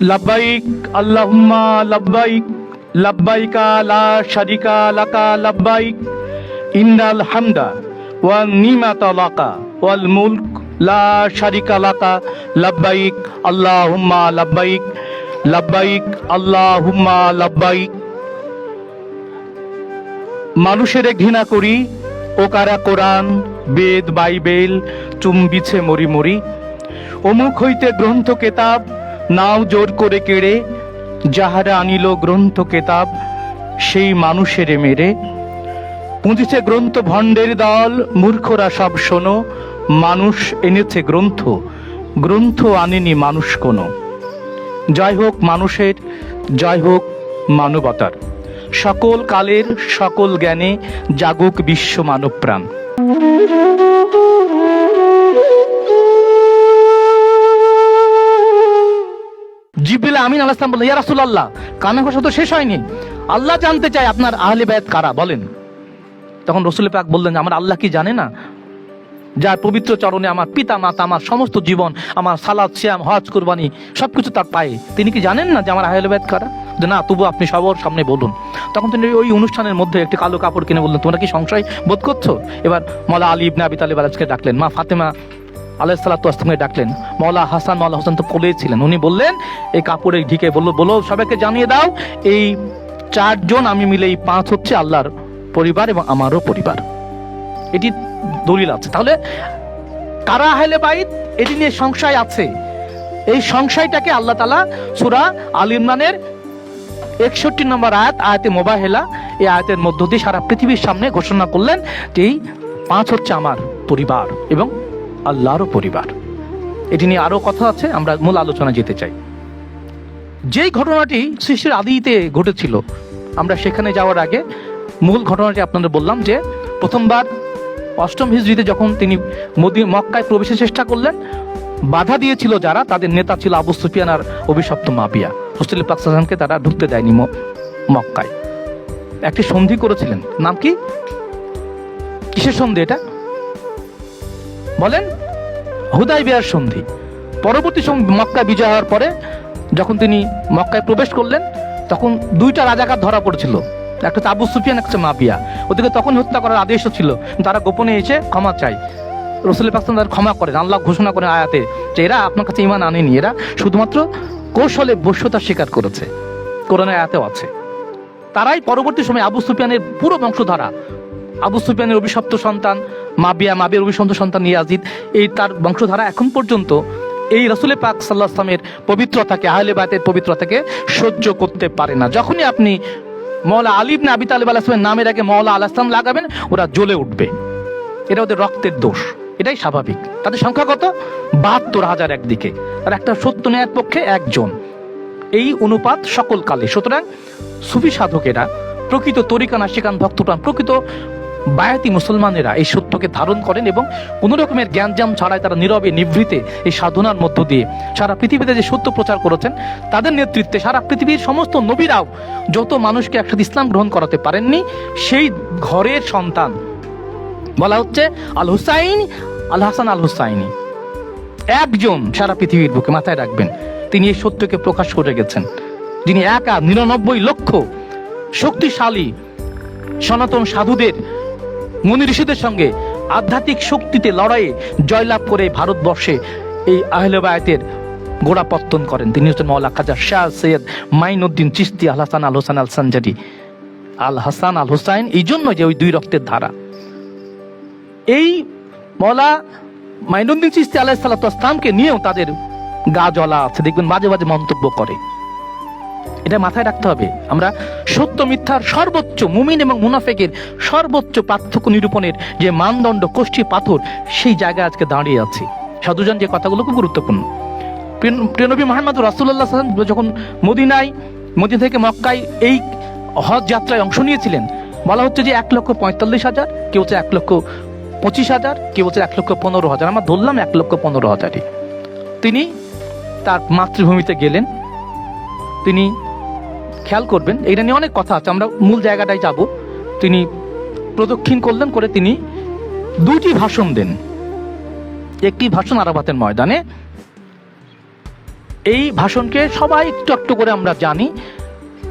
লাব্বাইক, আল্লাহুম্মা লাব্বাইক, লাব্বাইকা লা শারিকা লাকা লাব্বাইক। ইন্নাল হামদা ওয়ান নিমাতা লাকা ওয়াল মুলক, লা শারিকা লাকা লাব্বাইক, আল্লাহুম্মা লাব্বাইক লাব্বাইক, আল্লাহুম্মা লাব্বাইক। মানুষের ঘৃণা করি ও কারা কোরআন, বেদ, বাইবেল, চুম্বিছে মরি মরি অমুক হইতে গ্রন্থ, কেতাব নাও জোর করে কেড়ে, যাহারা আনিল গ্রন্থ কেতাব, সেই মানুষের মেরে। পুঁজিছে গ্রন্থ ভণ্ডের দল, মূর্খরা সব শোনো, মানুষ এনেছে গ্রন্থ গ্রন্থ আনেনি মানুষ কোনো। জয় হোক মানুষের জয় হোক মানবতার। সকল কালের, সকল জ্ঞানে জাগুক বিশ্ব মানব প্রাণ আমিন আলাইসলাম বললেন ইয়া রাসূলুল্লাহ কানে ঘোষা তো শেষ হয়নি। আল্লাহ জানতে চায় আপনার আহলে বায়াত কারা, বলেন। তখন রসুল পাক বললেন, আমার আল্লাহ কি জানে না? যার পবিত্র চরণে আমার পিতা, মাতা, আমার সমস্ত জীবন, আমার সালাদ শ্যাম হজ, কুরবানি, সবকিছু তার পায়ে। তিনি কি জানেন না যে আমার আহলে বায়াত কারা? যে, না তবু আপনি সবার সামনে বলুন। তখন তিনি ওই অনুষ্ঠানের মধ্যে একটি কালো কাপড় কিনে বললেন, তোমরা কি সংশয় বোধ করছ? এবার মলা আলী ইবনে আবি তালিব আলাজকে ডাকলেন, মা ফাতেমা আলাহ সাল্লাহামকে ডাকলেন। মৌলা হাসান মৌলা হাসান তো ছিলেন। উনি বললেন, এই কাপড়ে ঢিকে বলল, বলো, সবাইকে জানিয়ে দাও, এই চারজন আমি মিলে এই পাঁচ হচ্ছে আল্লাহর পরিবার এবং আমারও পরিবার। এটি দলিল আছে। তাহলে কারা আহলে বাইত? এটি নিয়ে সংশয় আছে। এই সংশয়টাকে আল্লাহ তালা সুরা আল ইমরানের একষট্টি নম্বর আয়াত, আয়াতে মোবাহেলা, এই আয়াতের মধ্য দিয়ে সারা পৃথিবীর সামনে ঘোষণা করলেন যে এই পাঁচ হচ্ছে আমার পরিবার এবং আল্লাহরও পরিবার। এটি নিয়ে আরও কথা আছে, আমরা মূল আলোচনা যেতে চাই। যেই ঘটনাটি সৃষ্টির আদিতে ঘটেছিল, আমরা সেখানে যাওয়ার আগে মূল ঘটনাটি আপনাদের বললাম যে, প্রথমবার অষ্টম হিজড়িতে যখন তিনি মোদি, মক্কায় প্রবেশের চেষ্টা করলেন, বাধা দিয়েছিল যারা, তাদের নেতা ছিল আবু সুফিয়ান আর অভিশপ্ত মাবিয়া। হোস্টেল পাকসানকে তারা ঢুকতে দেয়নি মক্কায়। একটি সন্ধি করেছিলেন। নাম কি? কিসের সন্ধি এটা? বলেন, হুদাই বিয়ার সন্ধি। পরবর্তী সময় মক্কা বিজয় হওয়ার পরে যখন তিনি মক্কায় প্রবেশ করলেন, তখন দুইটা রাজাকার ধরা পড়েছিল। একটা হচ্ছে আবু সুফিয়ান, একটা মাফিয়া। ওদেরকে তখন হত্যা করার আদেশও ছিল। তারা গোপনে এসে ক্ষমা চায়। রসুল পাকিস্তান তাদের ক্ষমা করেন। আল্লাহ ঘোষণা করেন আয়াতে যে এরা আপনার কাছে ইমান আনেনি। এরা শুধুমাত্র কৌশলে বস্যতা স্বীকার করেছে। কোরআনের আয়াতেও আছে। তারাই পরবর্তী সময় আবু সুফিয়ানের পুরো বংশধারা। আবু সুফিয়ানের অভিশপ্ত সন্তান মাবিয়া মাবিয়ার অভিশপ্ত সন্তান ইয়াজিদ, এই তার বংশধারা এখন পর্যন্ত এই রসুলে পাক সাল্লাহ আসলামের পবিত্রতাকে, আহলে বাতের পবিত্রতাকে সহ্য করতে পারে না। যখনই আপনি মৌলা আলিব না আবি তালিব আলাহিসের নামের আগে মৌলা আল আসলাম লাগাবেন, ওরা জ্বলে উঠবে। এটা ওদের রক্তের দোষ। এটাই স্বাভাবিক। তাদের সংখ্যা কত? বাহাত্তর হাজার একদিকে। আর একটা সত্য ন্যায়ের পক্ষে একজন। এই অনুপাত সকল কালে। সুতরাং সুফি সাধকেরা প্রকৃত তরিকা নাশিকান ভক্তপ্রাণ, প্রকৃত বায়াতি মুসলমানেরা এই সত্যকে ধারণ করেন এবং কোনো রকমের জ্ঞানজাম ছাড়াই তারা নীরবে, নিভৃতে এই সাধনার মধ্য দিয়ে সারা পৃথিবীতে যে সত্য প্রচার করেছেন, তাদের নেতৃত্বে সারা পৃথিবীর সমস্ত নবীরাও যত মানুষকে একসাথে ইসলাম গ্রহণ করাতে পারেননি, সেই ঘরের সন্তান। বলা হচ্ছে আল হুসাইন, আল হাসান আল হুসাইনি। একজন সারা পৃথিবীর বুকে মাথায় রাখবেন, তিনি এই সত্যকে প্রকাশ করে গেছেন। যিনি একা নিরানব্বই লক্ষ শক্তিশালী সনাতন সাধুদের মুনি ঋষিদের সঙ্গে আধ্যাত্মিক শক্তিতে লড়াইয়ে জয়লাভ করে ভারতবর্ষে এই আহলেবায়তের গোড়াপত্তন করেন। তিনি হচ্ছেন মৌলা খাজা শাহ সৈয়দ মাইনুদ্দিন চিস্তি আল হাসান আল হোসান আল সানজারি। আল হাসান আল হুসাইন এই জন্য যে ওই দুই রক্তের ধারা। এই মৌলা মাইনুদ্দিন চিস্তি আলাহ সাল্লাতামকে নিয়েও তাদের গা জ্বলা আছে। দেখবেন মাঝে মাঝে মন্তব্য করে। এটা মাথায় রাখতে হবে। আমরা সত্য, মিথ্যার সর্বোচ্চ মুমিন এবং মুনাফেকের সর্বোচ্চ পার্থক্য নিরূপণের যে মানদণ্ড কোষ্ঠী পাথর, সেই জায়গায় আজকে দাঁড়িয়ে আছি। সাধুজান, যে কথাগুলো খুব গুরুত্বপূর্ণ। প্রিয়নবী মোহাম্মদ রাসুল্লাহ যখন মদিনায়, মদিনা থেকে মক্কায় এই হজ যাত্রায় অংশ নিয়েছিলেন, বলা হচ্ছে যে এক লক্ষ পঁয়তাল্লিশ হাজার, কেউ হচ্ছে এক লক্ষ পঁচিশ হাজার, কেউ হচ্ছে এক লক্ষ পনেরো হাজার। আমরা ধরলাম এক লক্ষ পনেরো হাজারই। তিনি তার মাতৃভূমিতে গেলেন। তিনি খেয়াল করবেন এটা নিয়ে অনেক কথা আছে, আমরা মূল জায়গাটায় যাব। তিনি প্রদক্ষিণ করলেন করে তিনি দুটি ভাষণ দেন। একটি ভাষণ আরাবাতের ময়দানে। এই ভাষণকে সবাই একটু একটু করে আমরা জানি।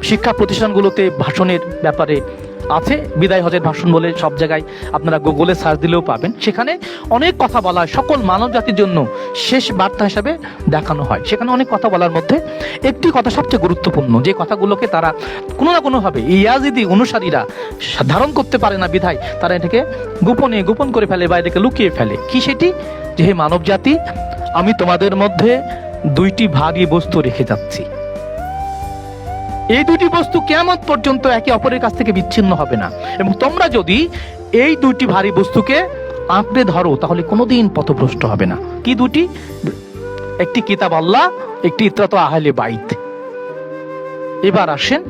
শিক্ষা প্রতিষ্ঠানগুলোতে ভাষণের ব্যাপারে আছে, বিদায় হজের ভাষণ বলে সব জায়গায় আপনারা গুগলে সার্চ দিলেও পাবেন। সেখানে অনেক কথা বলা হয়, সকল মানব জাতির জন্য শেষ বার্তা হিসাবে দেখানো হয়। সেখানে অনেক কথা বলার মধ্যে একটি কথা সবচেয়ে গুরুত্বপূর্ণ, যে কথাগুলোকে তারা কোনো না কোনোভাবে ইয়াজিদি অনুসারীরা ধারণ করতে পারে না বিধায়, তারা এটাকে গোপনে গোপন করে ফেলে বা এটাকে লুকিয়ে ফেলে। কি সেটি? যে হে মানব জাতি, আমি তোমাদের মধ্যে দুইটি ভারী বস্তু রেখে যাচ্ছি। এই দুটি বস্তু কেমন পর্যন্ত একে অপরের কাছ থেকে বিচ্ছিন্ন হবে না। এবং তোমরা যদি এই দুটি ভারী বস্তুকে আঁকড়ে ধরো, তাহলে কোনোদিন পথভ্রষ্ট হবে না। কি দুটি? একটি কিতাব আল্লাহ, একটি ইতরাত আহলে বাইত। এবার আসেন,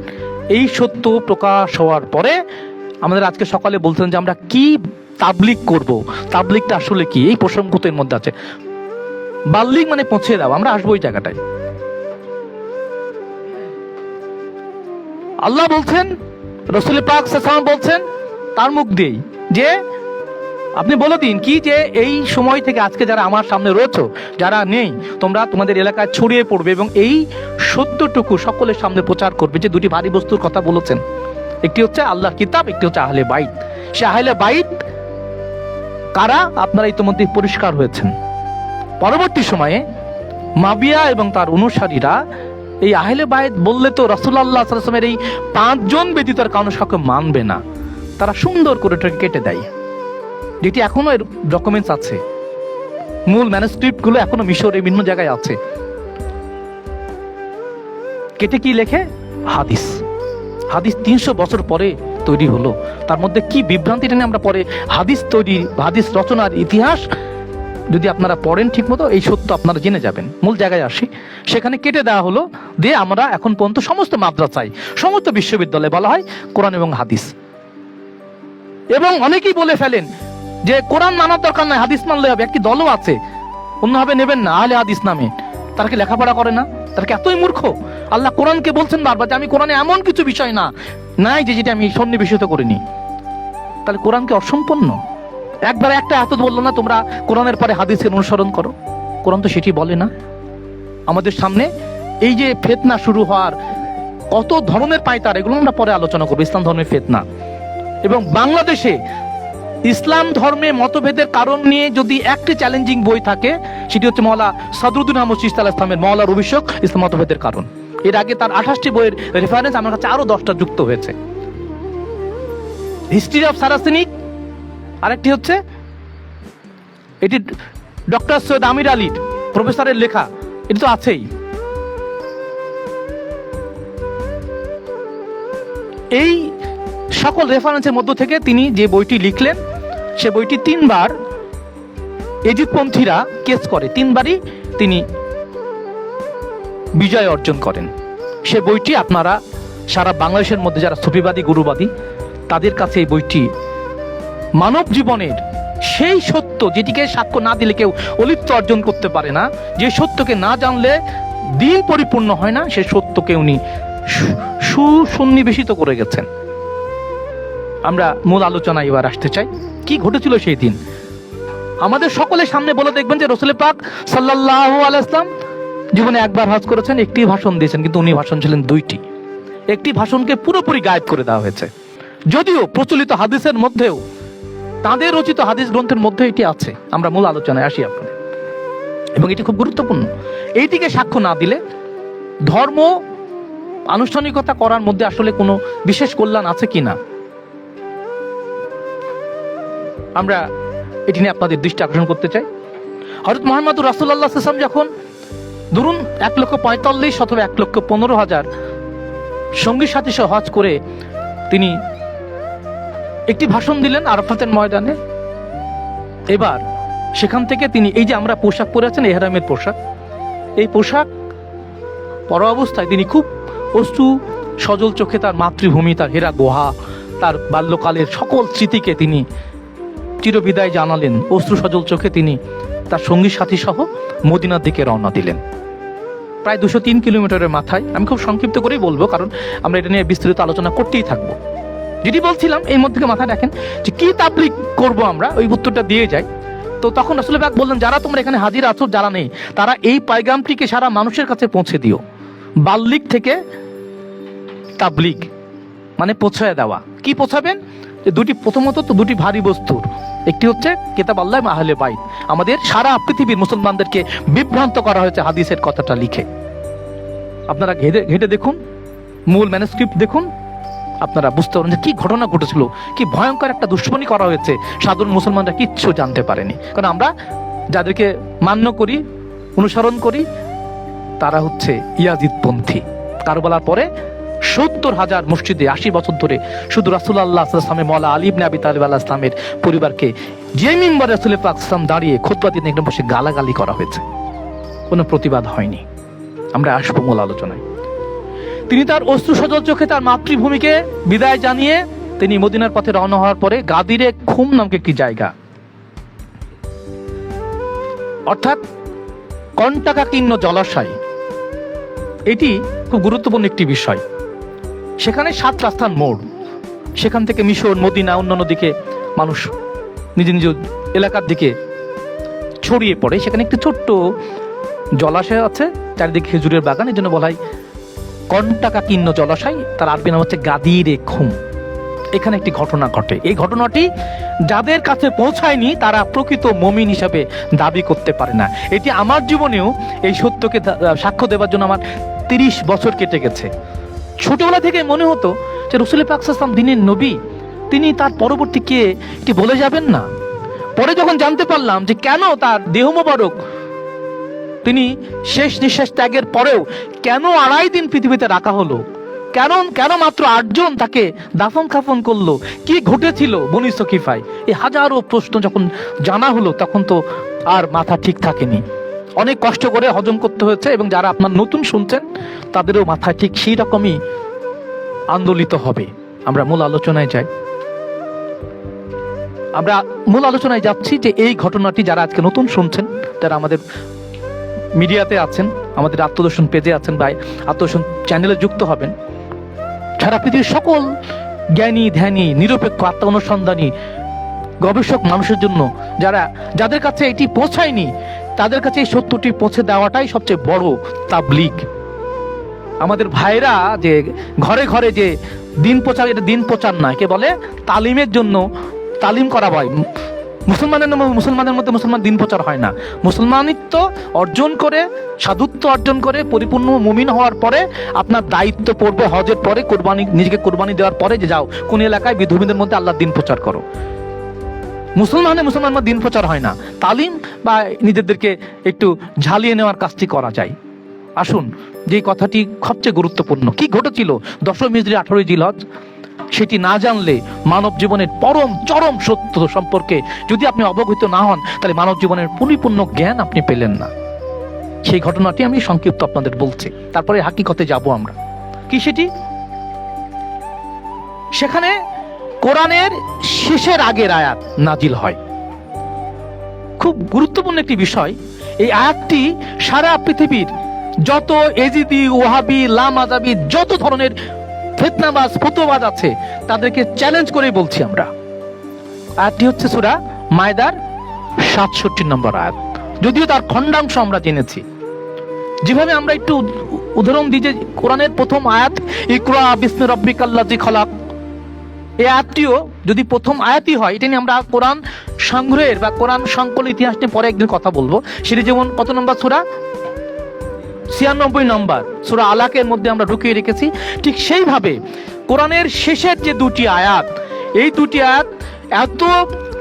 এই সত্য প্রকাশ হওয়ার পরে আমাদের আজকে সকালে বলছেন যে আমরা কি তাবলিক করব। তাবলিকটা আসলে কি? এই প্রসঙ্গ মধ্যে আছে। বাল্লিক মানে পৌঁছে দাও, আমরা আসব ওই জায়গাটায়। আল্লাহ বলছেন, রসুল পাক বলছেন, তার মুখ দিয়েই যে, আপনি বলে দিন কি যে এই সময় থেকে আজকে যারা আমার সামনে রয়েছে, যারা নেই, তোমরা তোমাদের এলাকায় ছড়িয়ে পড়বে এবং এই সত্যটুকু সকলের সামনে প্রচার করবে। যে দুটি ভারী বস্তুর কথা বলেছেন, একটি হচ্ছে আল্লাহ কিতাব, একটি হচ্ছে আহলে বাইত। সে আহলে বাইত কারা? আপনারা ইতিমধ্যে পরিষ্কার হয়েছেন। পরবর্তী সময়ে মাবিয়া এবং তার অনুসারীরা এই আহলে বাইত বললে তো রসুল্লাহ সাল্লামের এই পাঁচজন ব্যতীত আর কারণ কাউকে মানবে না। তারা সুন্দর করে এটাকে কেটে দেয়। যেটি এখনও এর ডকুমেন্টস আছে। মূল ম্যানুস্ক্রিপ্টগুলো এখনও মিশরে বিভিন্ন জায়গায় আছে। কেটে কি লেখে? হাদিস। হাদিস তিনশো বছর পরে তৈরি হলো। তার মধ্যে কি বিভ্রান্তিটা নিয়ে আমরা পরে হাদিস তৈরি, হাদিস রচনার ইতিহাস যদি আপনারা পড়েন ঠিক মতো এই সত্য আপনারা জেনে যাবেন। মূল জায়গায় আসি। সেখানে কেটে দেওয়া হলো দিয়ে আমরা এখন পর্যন্ত সমস্ত মাদ্রাসায়, সমস্ত বিশ্ববিদ্যালয়ে বলা হয় কোরআন এবং হাদিস। এবং অনেকেই বলে ফেলেন যে কোরআন মানার দরকার নয় হাদিস মানলে হবে, একটি দলও আছে। অন্যভাবে নেবেন না আহলে হাদিস নামে। তারা কি লেখাপড়া করে না? তারা কি এতই মূর্খ? আল্লাহ কোরআনকে বলছেন বারবার যে আমি কোরআনে এমন কিছু বিষয় না, নাই যে যেটা আমি সন্নিবেশিত করিনি। তাহলে কোরআনকে অসম্পন্ন? একবার একটা এত বলল না, তোমরা কোরআনের পরে হাদিসের অনুসরণ করো। কোরআন তো সেটি বলে না। আমাদের সামনে এই যে ফেতনা শুরু হওয়ার কত ধরনের পাইতার এগুলো আমরা পরে আলোচনা করব, ইসলাম ধর্মের ফেতনা। এবং বাংলাদেশে ইসলাম ধর্মে মতভেদের কারণ নিয়ে যদি একটি চ্যালেঞ্জিং বই থাকে, সেটি হচ্ছে মৌলা সদরুদ্দিন আহমদ সিস্তাল ইসলামের মৌলার অভিষেক ইসলাম মতভেদের কারণ। এর আগে তার আঠাশটি বইয়ের রেফারেন্স আমার কাছে আরও দশটা যুক্ত হয়েছে। হিস্ট্রি অফ সারাসিনিক আরেকটি হচ্ছে, এটি ডক্টর সৈয়দ আমির আলীর প্রফেসরের লেখা। এটি তো আছেই। এই সকল রেফারেন্সের মধ্য থেকে তিনি যে বইটি লিখলেন, সে বইটি তিনবার এজিদপন্থীরা কেস করে। তিনবারই তিনি বিজয় অর্জন করেন। সে বইটি আপনারা সারা বাংলাদেশের মধ্যে যারা সুফিবাদী, গুরুবাদী, তাদের কাছে এই বইটি মানব জীবনের সেই সত্য যেটিকে সাক্ষ্য না দিলে কেউ অলিপ্ত অর্জন করতে পারে না, যে সত্যকে না জানলে দিন পরিপূর্ণ হয় না, সে সত্যকে উনি সুসন্নিবেশিত করে গেছেন। আমরা মূল আলোচনায় এবার আসতে চাই। কি ঘটেছিল সেই দিন? আমাদের সকলের সামনে বলে দেখবেন যে রসুল পাক সাল্লাহ আলাইসলাম জীবনে একবার হজ করেছেন, একটি ভাষণ দিয়েছেন, কিন্তু উনি ভাষণ ছিলেন দুইটি। একটি ভাষণকে পুরোপুরি গায়েব করে দেওয়া হয়েছে। যদিও প্রচলিত হাদিসের মধ্যেও তাদের রচিত হাদিস গ্রন্থের মধ্যে এটি আছে। আমরা মূল আলোচনায় আসি আপনাদের। এবং এটি খুব গুরুত্বপূর্ণ। এইটিকে সাক্ষ্য না দিলে ধর্ম আনুষ্ঠানিকতা করার মধ্যে আসলে কোনো বিশেষ কল্যাণ আছে কি না আমরা এটি নিয়ে আপনাদের দৃষ্টি আকর্ষণ করতে চাই। হরত মোহাম্মদ রাসুল্লাহ সাল্লাম যখন ধরুন এক লক্ষ পঁয়তাল্লিশ অথবা এক লক্ষ পনেরো হাজার সঙ্গী সাথী সহ হজ করে তিনি একটি ভাষণ দিলেন আরাফাতের ময়দানে। এবার সেখান থেকে তিনি, এই যে আমরা পোশাক পরে আছেন, এহরামের পোশাক, এই পোশাক পর অবস্থায় তিনি খুব অস্তু সজল চোখে তার মাতৃভূমি, তার হেরা গুহা, তার বাল্যকালের সকল স্মৃতিকে তিনি চিরবিদায় জানালেন। অশ্রু সজল চোখে তিনি তার সঙ্গী সাথী সহ মদিনার দিকে রওনা দিলেন। প্রায় দুশো তিন কিলোমিটারের মাথায়, আমি খুব সংক্ষিপ্ত করেই বলব, কারণ আমরা এটা নিয়ে বিস্তারিত আলোচনা করতেই থাকব। যেটি বলছিলাম, এই মধ্যে মাথায় রাখেন যে কি তাবলিক করব আমরা, ওই উত্তরটা দিয়ে যাই। তো তখন রসুল পাক বললেন, যারা তোমরা এখানে হাজির আছো, যারা নেই, তারা এই পাইগামটিকে সারা মানুষের কাছে পৌঁছে দিও। বাল্লিক থেকে তাবলিগ মানে পৌঁছায় দেওয়া। কি পৌঁছাবেন? যে দুটি, প্রথমত তো দুটি ভারী বস্তুর একটি হচ্ছে কেতাব আল্লাহ আহলে বাইত। আমাদের সারা পৃথিবীর মুসলমানদেরকে বিভ্রান্ত করা হয়েছে হাদিসের কথাটা লিখে। আপনারা ঘেটে ঘেটে দেখুন, মূল ম্যানুস্ক্রিপ্ট দেখুন। আপনারা বুঝতে পারেন যে কি ঘটনা ঘটেছিল, কি ভয়ঙ্কর একটা দুশ্মনী করা হয়েছে, সাধারণ মুসলমানরা কিচ্ছু জানতে পারেনি। কারণ আমরা যাদেরকে মান্য করি, অনুসরণ করি, তারা হচ্ছে ইয়াজিদপন্থী। কারবালার পরে সত্তর হাজার মসজিদে আশি বছর ধরে শুধু রাসুল আল্লাহ আসলামের মলা আলিব নাবি তালিব আল্লাহ ইসলামের পরিবারকে যে মিম্বার রাসুল পাক ইসলাম দাঁড়িয়ে খোদবা দিন এখানে বসে গালাগালি করা হয়েছে। কোনো প্রতিবাদ হয়নি। আমরা আসব মূল আলোচনায়। তিনি তার অস্ত্র সজল চোখে তার মাতৃভূমিকে বিদায় জানিয়ে তিনি মদিনার পথে রওনা হওয়ার পরে গাদিরে খুম নামক একটি জায়গা। অর্থাৎ কণ্টাকাকীর্ণ জলাশয়। এটি খুব গুরুত্বপূর্ণ একটি বিষয়। সেখানে সাত রাস্তার মোড়। সেখান থেকে মিশর, মদিনা, অন্যান্য দিকে মানুষ নিজ নিজ এলাকার দিকে ছড়িয়ে পড়ে। সেখানে একটি ছোট্ট জলাশয় আছে, চারিদিকে খেজুরের বাগান। এই জন্য বলা হয় কণ্টাকাকীর্ণ জলাশয়, তার আরবি নাম হচ্ছে গাদিরে খুম। এখানে একটি ঘটনা ঘটে। এই ঘটনাটি যাদের কাছে পৌঁছায়নি, তারা প্রকৃত মমিন হিসাবে দাবি করতে পারে না। এটি আমার জীবনেও এই সত্যকে সাক্ষ্য দেওয়ার জন্য আমার তিরিশ বছর কেটে গেছে। ছোটবেলা থেকে মনে হতো যে রসুল পাকসাম দিনের নবী, তিনি তার পরবর্তী কে কি বলে যাবেন না। পরে যখন জানতে পারলাম যে কেন তার দেহ মোবারক তিনি শেষ নিঃশ্বাস ত্যাগের পরেও কেন আড়াই দিন পৃথিবীতে রাখা হলো? কেন কেন মাত্র আটজন তাকে দাফন খাফন করল? কি ঘটেছিল বনি সকিফায়? এই হাজারো প্রশ্ন যখন জানা হলো, তখন তো আর মাথা ঠিক থাকেনি। অনেক কষ্ট করে হজম করতে হয়েছে এবং যারা আপনার নতুন শুনছেন, তাদেরও মাথা ঠিক সেই রকমই আন্দোলিত হবে। আমরা মূল আলোচনায় যাই। আমরা মূল আলোচনায় যাচ্ছি যে এই ঘটনাটি যারা আজকে নতুন শুনছেন যারা আমাদের মিডিয়াতে আছেন, আমাদের আত্মদর্শন পেজে আছেন বা আত্মদর্শন চ্যানেলে যুক্ত হবেন। সারা পৃথিবীর সকল জ্ঞানী, ধ্যানী, নিরপেক্ষ আত্মা অনুসন্ধানী গবেষক মানুষের জন্য যারা, যাদের কাছে এটি পৌঁছায়নি, তাদের কাছে এই সত্যটি পৌঁছে দেওয়াটাই সবচেয়ে বড় তাবলিগ। আমাদের ভাইরা যে ঘরে ঘরে যে দিন প্রচার, এটা দিন প্রচার নয়, কে বলে? তালিমের জন্য তালিম করা হয়। মুসলমানের মুসলমানের মধ্যে মুসলমান দিন প্রচার হয় না। মুসলমানিত্ব অর্জন করে, সাধুত্ব অর্জন করে, পরিপূর্ণ মুমিন হওয়ার পরে আপনার দায়িত্ব পড়বে হজের পরে, কোরবানি, নিজেকে কোরবানি দেওয়ার পরে যে যাও, কোন এলাকায় বিধর্মীদের মধ্যে আল্লাহর দিন প্রচার করো। মুসলমানে মুসলমান দিন প্রচার হয় না। তালিম বা নিজেদেরকে একটু ঝালিয়ে নেওয়ার কাজটি করা যায়। আসুন যে কথাটি সবচেয়ে গুরুত্বপূর্ণ। কি ঘটেছিল? দশম মিজরি আঠারোই জিলহজ। সেটি না জানলে মানব জীবনের পরম চরম সত্য সম্পর্কে যদি আপনি অবগত না হন, তাহলে মানব জীবনের পরিপূর্ণ জ্ঞান আপনি পেলেন না। সেই ঘটনাটি আমি সংক্ষিপ্ত আপনাদের বলছি। তারপরে হাকিকতে যাব আমরা। কি সেটি? সেখানে কোরআনের শেষের আগের আয়াত নাজিল হয়। খুব গুরুত্বপূর্ণ একটি বিষয়, এই আয়াতটি সারা পৃথিবীর যত এজিদি ওহাবি লামাজাবি যত ধরনের ফেতনাবাজ ফতোবাজ আছে। তাদেরকে চ্যালেঞ্জ করে বলছি আমরা। আয়াতটি হচ্ছে সুরা মায়দার সাতষট্টি নম্বর আয়াত। যদিও তার খণ্ডাংশ আমরা জেনেছি। যেভাবে আমরা একটু উদাহরণ দিই যে কোরআনের প্রথম আয়াত, ইকরা বিষ্ণু রব্বিকাল্লাজি খলাক। এই আয়াতটিও যদি প্রথম আয়াতই হয়, এটা নিয়ে আমরা কোরআন সংগ্রহের বা কোরআন সংকল ইতিহাস নিয়ে পরে একদিন কথা বলব। সেটি যেমন কত নম্বর সুরা? ছিয়ানব্বই নম্বর সুরা আলাকের মধ্যে আমরা ঢুকিয়ে রেখেছি। ঠিক সেইভাবে কোরআনের শেষের যে দুটি আয়াত, এই দুটি আয়াত এত,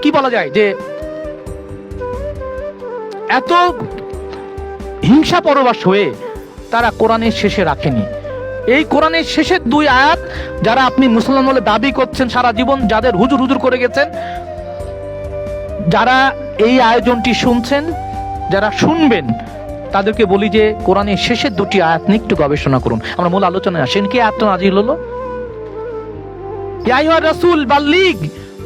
কি বলা যায়, যে এত হিংসা পরবাস হয়ে তারা কোরআনের শেষে রাখেনি। এই কোরআনের শেষের দুই আয়াত যারা আপনি মুসলমান বলে দাবি করছেন, সারা জীবন যাদের হুজুর হুজুর করে গেছেন, যারা এই আয়োজনটি শুনছেন, যারা শুনবেন তাদেরকে বলি যে, কোরআনের শেষের দুটি আয়াত নিয়ে একটু গবেষণা করুন। আমরা মূল আলোচনায় আসেন কি আয়াত নাজিল হলো? ইয়া আইয়ুহার রাসূল, বাল্লিগ!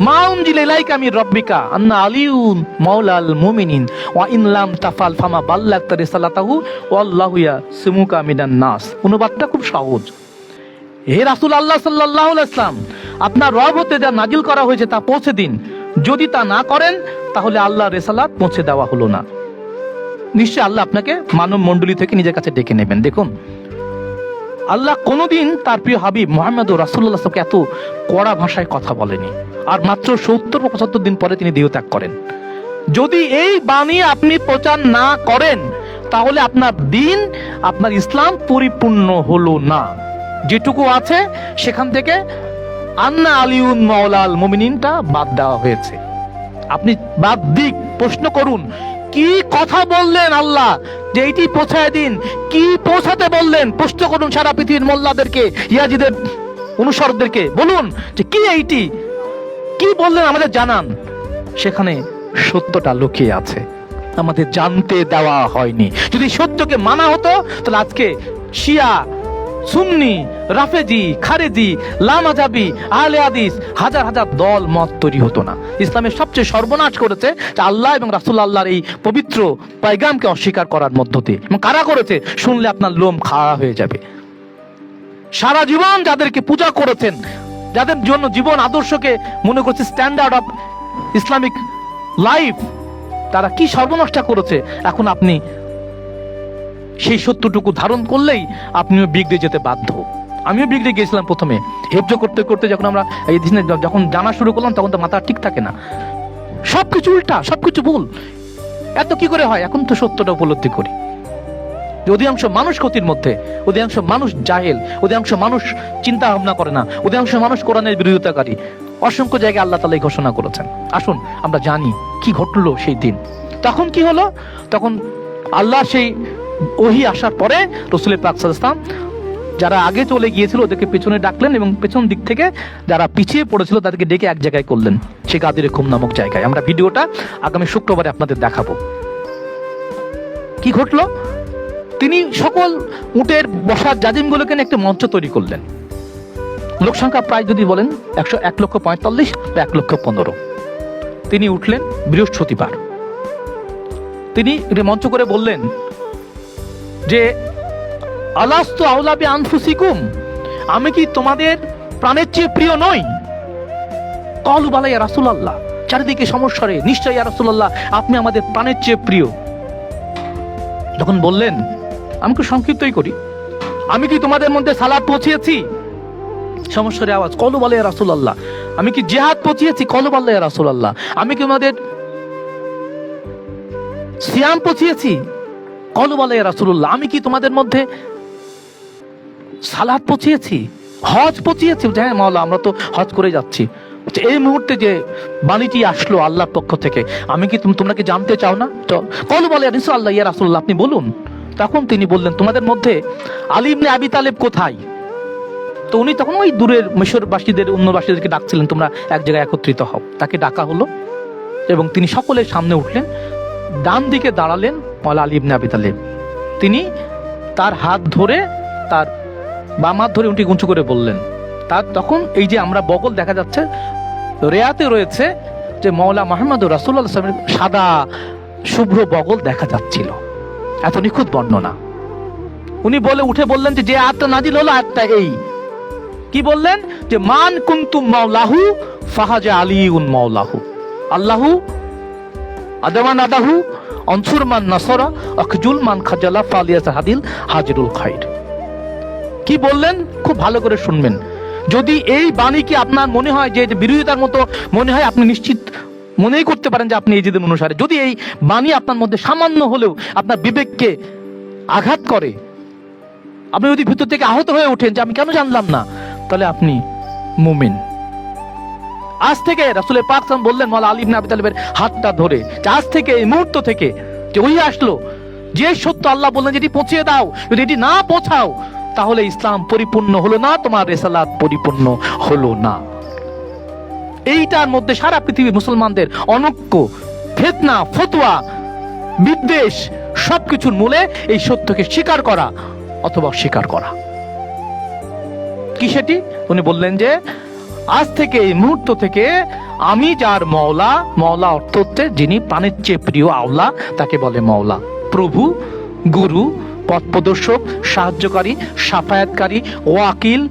মা উনজিলা ইলাইকা মির রাব্বিকা, আন্না আলিউন মাওলাল মুমিনিন, ওয়া ইন লাম তাফাল ফামা বাল্লাগতা রিসালাতাহু, ওয়াল্লাহু ইয়াসিমুকা মিনান নাস। অনুবাদটা খুব সহজ। হে রাসূল আল্লাহ সাল্লাল্লাহু আলাইহি সাল্লাম, আপনার রব হতে যা নাজিল করা হয়েছে তা পৌঁছে দিন। যদি তা না করেন, তাহলে আল্লাহ রেসালাত পৌঁছে দেওয়া হলো না। নিশ্চয় আল্লাহ আপনাকে মানব মণ্ডলী থেকে নিজের কাছে ডেকে নেবেন। দেখুন, আল্লাহ কোনোদিন তার প্রিয় হাবিব মোহাম্মদ রাসুল্লাহ সাল্লামকে এত কড়া ভাষায় কথা বলেনি। আর মাত্র সত্তর পঁচাত্তর দিন পরে তিনি দেহত্যাগ করেন। যদি এই বাণী আপনি প্রচার না করেন, তাহলে আপনার দিন, আপনার ইসলাম পরিপূর্ণ হলো না। যেটুকু আছে, সেখান থেকে আন্না আলিউন মাওলাল মুমিনিনটা বাদ দেওয়া হয়েছে। আপনি বাদ দিক প্রশ্ন করুন কি কথা বললেন আল্লাহ? যে এইটি পৌঁছায় দিন, কি পৌঁছাতে বললেন? প্রশ্ন করুন সারা পৃথিবীর মোল্লাদেরকে, ইয়াজিদের অনুসরদেরকে। বলুন যে কি এইটি? কি বললেন আমাদের জানান। সেখানে সত্যটা লুকিয়ে আছে। আমাদের জানতে দেওয়া হয়নি। যদি সত্যকে মানা হতো, তাহলে আজকে শিয়া সুন্নি, রাফেজি, খারেজি, লামাজাবি আহলে হাদিস হাজার হাজার দল মত তৈরি হতো না। ইসলামের সবচেয়ে সর্বনাশ করেছে যে আল্লাহ এবং রাসুল আল্লাহর এই পবিত্র পাইগামকে অস্বীকার করার মধ্য দিয়ে। এবং কারা করেছে? শুনলে আপনার লোম খাড়া হয়ে যাবে। সারা জীবন যাদেরকে পূজা করেছেন, যাদের জন্য জীবন আদর্শকে মনে করছে স্ট্যান্ডার্ড অফ ইসলামিক লাইফ তারা কি সর্বনষ্টা করেছে? এখন আপনি সেই সত্যটুকু ধারণ করলেই আপনিও বিগড়ে যেতে বাধ্য। আমিও বিগড়ে গিয়েছিলাম প্রথমে। হেফজ করতে করতে যখন আমরা এই যখন জানা শুরু করলাম, তখন তো মাথা ঠিক থাকে না। সবকিছু উল্টা, সবকিছু ভুল। এত কি করে হয়? এখন তো সত্যটা উপলব্ধি করি। অধিকাংশ মানুষ ক্ষতির মধ্যে, অধিকাংশ মানুষ জাহেল, অধিকাংশ মানুষ চিন্তা ভাবনা করে না, অধিকাংশ মানুষ কোরআনের বিরোধিতাকারী। অসংখ্য জায়গায় আল্লাহ তালা ঘোষণা করেছেন। আসুন, আমরা জানি কি ঘটলো সেই দিন। তখন কি হলো? তখন আল্লাহ সেই ওহি আসার পরে রসুলের পাক ইসলাম যারা আগে চলে গিয়েছিল ওদেরকে পেছনে ডাকলেন এবং পেছন দিক থেকে যারা পিছিয়ে পড়েছিল তাদেরকে ডেকে এক জায়গায় করলেন। সে গাদির খুম নামক জায়গায়। আমরা ভিডিওটা আগামী শুক্রবারে আপনাদের দেখাবো। কি ঘটলো? তিনি সকল উটের বসার জাজিমগুলোকে নিয়ে একটা মঞ্চ তৈরি করলেন। লোক সংখ্যা প্রায় যদি বলেন একশো এক লক্ষ পঁয়তাল্লিশ বা এক লক্ষ পনেরো। তিনি উঠলেন বৃহস্পতিবার। তিনি মঞ্চ করে বললেন যে, আলাস্তু আউলাবি আনফুসিকুম, আমি কি তোমাদের প্রাণের চেয়ে প্রিয় নই? কলু বালাই রাসুল আল্লাহ চারিদিকে সমস্যা রে নিশ্চয়ই রাসুল্লাহ আপনি আমাদের প্রাণের চেয়ে প্রিয়। যখন বললেন, আমি খুব সংক্ষিপ্তই করি, আমি কি তোমাদের মধ্যে সালাদ পৌঁছিয়েছি? সমস্যার আওয়াজ, কলু বলে রাসুল আল্লাহ আমি কি জেহাদ পৌঁছিয়েছি? কলু বলে রাসুল আল্লাহ আমি কি তোমাদের সিয়াম পৌঁছিয়েছি? কলু বলে রাসুল্লাহ আমি কি তোমাদের মধ্যে সালাদ পচিয়েছি? হজ পচিয়েছি? হ্যাঁ মাওলা, আমরা তো হজ করে যাচ্ছি। এই মুহূর্তে যে বাণীটি আসলো আল্লাহর পক্ষ থেকে, আমি কি তুমি তোমরা কি জানতে চাও না? তো কল বলে আল্লাহ ইয়া রাসুল্লাহ আপনি বলুন। তখন তিনি বললেন, তোমাদের মধ্যে আলী ইবনে আবি তালেব কোথায়? তো উনি তখন ওই দূরের মিশরবাসীদের, অন্যবাসীদেরকে ডাকছিলেন, তোমরা এক জায়গায় একত্রিত হও। তাকে ডাকা হলো এবং তিনি সকলের সামনে উঠলেন ডান দিকে দাঁড়ালেন মৌলা আলী ইবনে আবি তালেব। তিনি তার হাত ধরে তার বাম হাত ধরে উঠি উঁচু করে বললেন, তার তখন এই যে আমরা বগল দেখা যাচ্ছে, রেয়াতে রয়েছে যে মৌলা মাহমুদ রাসুল্লাহ সালামের সাদা, শুভ্র বগল দেখা যাচ্ছিল। এত নিখুঁত বর্ণনা। উনি বলে, উঠে বললেন যে যে আয়াতটা নাজিল হলো, আয়াতটা এই। কি বললেন? যে, মান কুন্তুম মাওলাহু, ফাহাজা আলিউন মাওলাহু। আল্লাহু, আদামান আদাহু অনসুর মান নাসরা, অখজুল মান খাজালা ফালিয়াস হাদিল হাজিরুল খাইর। কি বললেন? খুব ভালো করে শুনবেন। যদি এই বাণীকে আপনার মনে হয় যে বিরোধিতার মতো, মনে হয় আপনি নিশ্চিত মনেই করতে পারেন যে আপনি এই যেদিন অনুসারে। যদি এই বাণী আপনার মধ্যে সামান্য হলেও আপনার বিবেককে আঘাত করে, আপনি যদি ভিতর থেকে আহত হয়ে ওঠেন যে আমি কেন জানলাম না, তাহলে আপনি মুমিন। আজ থেকে রাসুলের পাক বললেন মালা আলিম আবি তালেবের হাতটা ধরে। আজ থেকে, এই মুহূর্ত থেকে যে ওই আসলো, যে সত্য আল্লাহ বললেন যেটি পৌঁছিয়ে দাও, যদি এটি না পৌঁছাও, তাহলে ইসলাম পরিপূর্ণ হলো না, তোমার রেসালাত পরিপূর্ণ হলো না। এইটার মধ্যে সারা পৃথিবী মুসলমানদের অনক্য, ফেতনা, ফতুয়া, বিদ্বেষ, সবকিছুর মূলে এই সত্যকে স্বীকার করা অথবা স্বীকার করা। কি সেটি? উনি বললেন যে আজ থেকে এই মুহূর্ত থেকে আমি যার মওলা মওলা অর্থ হচ্ছে যিনি প্রাণের চেয়ে প্রিয় আওলা, তাকে বলে মওলা। প্রভু, গুরু, পথ প্রদর্শক, সাহায্যকারী, সাফায়াতকারী, ওয়াকিল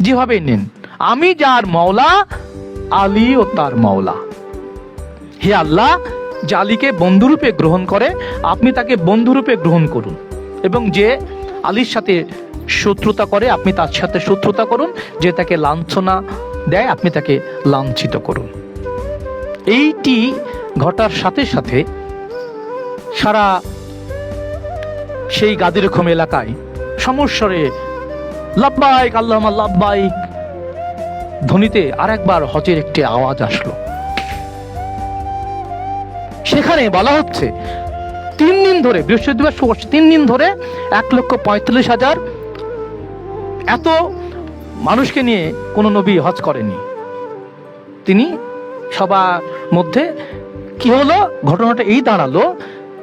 যেভাবে নিন, আমি যার মওলা, আলী ও তার মওলা। হে আল্লাহ যে আলীকে বন্ধুরূপে গ্রহণ করে, আপনি তাকে বন্ধুরূপে গ্রহণ করুন। এবং যে আলীর সাথে শত্রুতা করে, আপনি তার সাথে শত্রুতা করুন। যে তাকে লাঞ্ছনা দেয়, আপনি তাকে লাঞ্ছিত করুন। এইটি ঘটার সাথে সাথে সারা সেই গাদিরক্ষম এলাকায় সমস্বরে লাব্বাইক আল্লাহ লাব্বাইক ধ্বনিতে আরেকবার হজের একটি আওয়াজ আসলো। সেখানে বলা হচ্ছে, তিন দিন ধরে, বৃহস্পতিবার তিন দিন ধরে এক লক্ষ পঁয়তাল্লিশ হাজার এত মানুষকে নিয়ে কোনো নবী হজ করেনি। তিনি সবার মধ্যে কি হলো? ঘটনাটা এই দাঁড়াল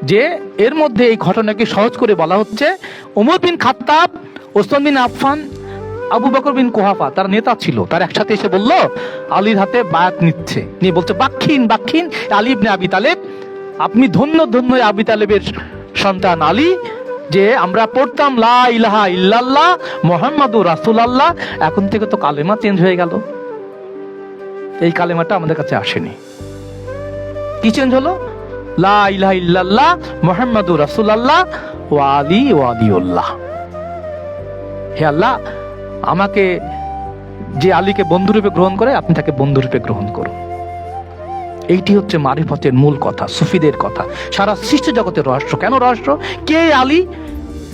যে এর মধ্যে এই ঘটনাকে সহজ করে বলা হচ্ছে, ওমর বিন খাত্তাব, ওসমান বিন আফফান, আবু বকর বিন কোহাফা তার নেতা ছিল। তার একসাথে এসে বলল, আলীর হাতে বায়াত নিচ্ছে। নিয়ে বলছে বাক্ষিন বাক্ষিন আলী ইবনে আবি তালেব, আপনি ধন্য ধন্য আবি তালেবের সন্তান আলী। যে আমরা পড়তাম, লা ইলাহা ইল্লাল্লাহ মোহাম্মদুর রাসূলুল্লাহ। এখন থেকে তো কালেমা চেঞ্জ হয়ে গেল। এই কালেমাটা আমাদের কাছে আসেনি। কি চেঞ্জ হলো? লা ইলাহা ইল্লাল্লাহ মোহাম্মদুর রাসূলুল্লাহ ওয়া আলী ওয়া আলিউল্লাহ হে আল্লাহ, আমাকে যে আলীকে বন্ধুরূপে গ্রহণ করে, আপনি তাকে বন্ধুরূপে গ্রহণ করুন। এইটি হচ্ছে মারিফতের মূল কথা, সুফিদের কথা। সারা সৃষ্টি জগতের রহস্য। কেন রহস্য? কে আলী?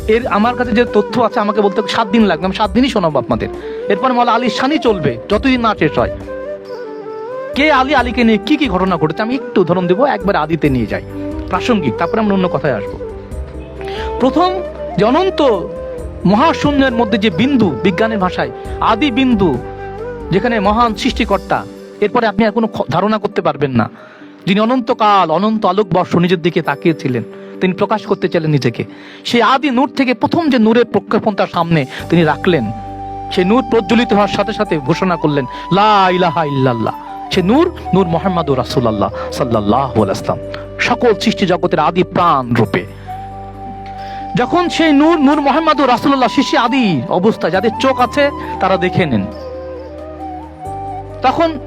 এর আমার কাছে যে তথ্য আছে, আমাকে বলতে সাত দিন লাগবে। আমি সাত দিনই শোনাবো আপনাদের। এরপরে মালা আলীর শানি চলবে, যতদিন না শেষ হয়। কে আলী? আলীকে নিয়ে কি কি ঘটনা ঘটেছে? আমি একটু উদাহরণ দেবো, একবার আদিতে নিয়ে যাই। প্রাসঙ্গিক, তারপরে আমরা অন্য কথায় আসব। প্রথম, যে অনন্ত মহাশূন্যের মধ্যে যে বিন্দু বিজ্ঞানের ভাষায়, আদি বিন্দু, যেখানে মহান সৃষ্টিকর্তা এরপরে আপনি আর কোনো ধারণা করতে পারবেন না। যিনি অনন্তকাল, অনন্ত আলোকবর্ষ নিজের দিকে তাকিয়েছিলেন, তিনি প্রকাশ করতে চাইলেন নিজেকে। সেই আদি নূর থেকে প্রথম যে নূরের প্রক্ষেপণ তার সামনে তিনি রাখলেন সেই নূর প্রজ্বলিত হওয়ার সাথে সাথে ঘোষণা করলেন, লা ইলাহা ইল্লাল্লাহ। সে নূর নূর মোহাম্মদ রাসুল্লাহ সাল্লাহ আসলাম সকল সৃষ্টি জগতের আদি প্রাণ রূপে। যখন সেই নূর নূর মোহাম্মদ রাসুল্লাহ শিশি আদি অবস্থা, যাদের চোখ আছে, তারা দেখে নেন। তখন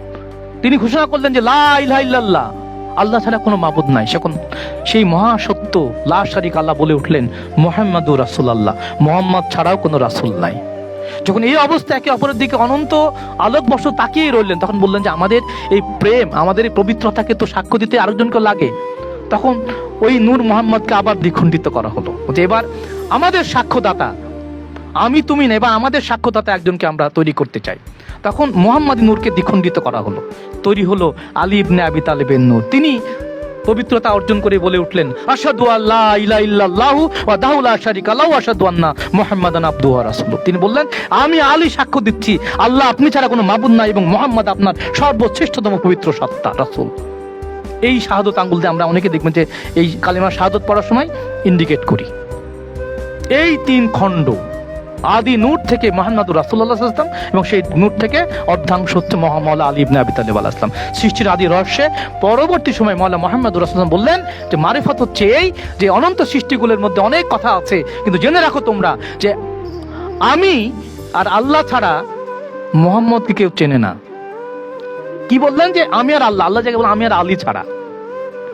তিনি ঘোষণা করলেন যে, লা ইলাহা ইল্লাল্লাহ। আল্লাহ ছাড়া কোনো মাবুদ নাই। সেখন সেই মহাসত্য লা শারিক আল্লাহ বলে উঠলেন, মোহাম্মদুর রাসুলাল্লাহ। মোহাম্মদ ছাড়াও কোনো রাসুল নাই। যখন এই অবস্থা একে অপরের দিকে অনন্ত আলোকবর্ষ তাকিয়ে রইলেন, তখন বললেন যে, আমাদের এই প্রেম, আমাদের এই পবিত্রতাকে তো সাক্ষ্য দিতে আরেকজনকে লাগে। তখন ওই নূর মোহাম্মদকে আবার দ্বিখণ্ডিত করা হলো। যে এবার আমাদের সাক্ষ্যদাতা আমি, তুমি না বা আমাদের সাক্ষ্যদাতা একজনকে আমরা তৈরি করতে চাই। তখন মোহাম্মদ নূরকে দ্বিখণ্ডিত করা হলো। তৈরি হলো আলী ইবনে আবি তালেবের নূর। তিনি পবিত্রতা অর্জন করে বলে উঠলেন আসাদু আল্লাহ ইলা ইল্লাল্লাহু ওয়া দাউলা শারিকা লাহু আসাদু আন্না মুহাম্মাদান আবদুহু ওয়া তিনি বললেন, আমি আলী সাক্ষ্য দিচ্ছি। আল্লাহ আপনি ছাড়া কোনো মাবুদ নাই এবং মোহাম্মদ আপনার সর্বশ্রেষ্ঠতম পবিত্র সত্তা, রাসূল। এই শাহাদত আঙ্গুল দিয়ে আমরা অনেকে দেখবেন যে এই কালিমা শাহাদত পড়ার সময় ইন্ডিকেট করি। এই তিন খণ্ড আদি নূর থেকে মোহাম্মদুর রাসুল্লাহ আসলাম এবং সেই নূর থেকে অর্ধাংশ হচ্ছে মহামলা আলী ইবনে আবি তালিব আসলাম সৃষ্টির আদি রহস্যে পরবর্তী সময় মৌলা মোহাম্মদুর রাসুলাম বললেন যে মারিফত হচ্ছে এই যে অনন্ত সৃষ্টিগুলোর মধ্যে অনেক কথা আছে, কিন্তু জেনে রাখো তোমরা যে আমি আর আল্লাহ ছাড়া মোহাম্মদকে কেউ চেনে না। কি বললেন যে আমি আর আল্লাহ? আল্লাহ জায়গায় বললেন, আমি আর আলী ছাড়া।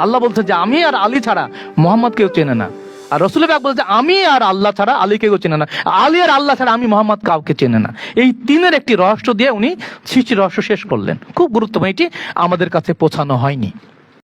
আল্লাহ বলছে যে আমি আর আলী ছাড়া মোহাম্মদ কেউ চেনে না। আর রসুল পাক বলছে, আমি আর আল্লাহ ছাড়া আলী কেউ চেনে না। আলী আর আল্লাহ ছাড়া আমি মোহাম্মদ কাউকে চেনে না। এই তিনের একটি রহস্য দিয়ে উনি সৃষ্টির রহস্য শেষ করলেন। খুব গুরুত্বপূর্ণ, এটি আমাদের কাছে পৌঁছানো হয়নি।